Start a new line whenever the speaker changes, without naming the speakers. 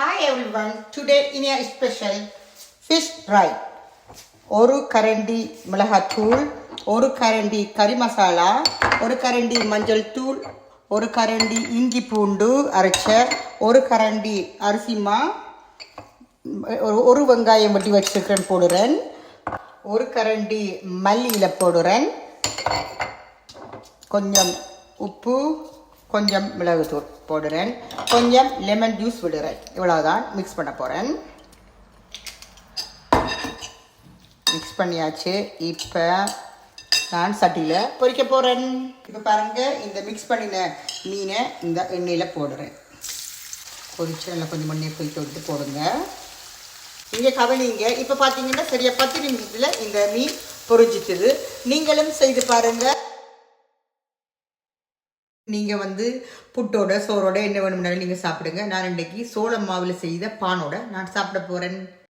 Hi everyone, today in a special fish fry. ஒரு கரண்டி மிளகாத்தூள் ஒரு கரண்டி கறி மசாலா ஒரு கரண்டி மஞ்சள் தூள் ஒரு கரண்டி இஞ்சி பூண்டு அரைச்ச ஒரு கரண்டி அரிசிமா ஒரு ஒரு வெங்காயம் வெட்டி வச்சுருக்கேன் போடுறேன். ஒரு கரண்டி மல்லியில் போடுறேன். கொஞ்சம் உப்பு கொஞ்சம் மிளகுத்தூள் போடுறேன். கொஞ்சம் லெமன் ஜூஸ் விடுறேன். இவ்வளோதான் மிக்ஸ் பண்ண போகிறேன் மிக்ஸ் பண்ணியாச்சு. இப்போ நான் சட்டியில் பொரிக்க போகிறேன் இப்போ பாருங்கள் இந்த மிக்ஸ் பண்ணின மீனை இந்த எண்ணெயில் போடுறேன். பொறிச்சு நல்லா கொஞ்சம் மண்ணே பொறிக்க விட்டு போடுங்க. இங்கே கவனிங்க இப்போ பார்த்தீங்கன்னா சரியாக பத்து நிமிஷத்தில் இந்த மீன் பொரிஞ்சிட்டுது. நீங்களும் செய்து பாருங்கள் நீங்கள் வந்து புட்டோட சோறோட என்ன வேணும்னாலும் நீங்கள் சாப்பிடுங்க. நான் இன்றைக்கி சோள மாவில் செய்த பானோட நான் சாப்பிட போகிறேன்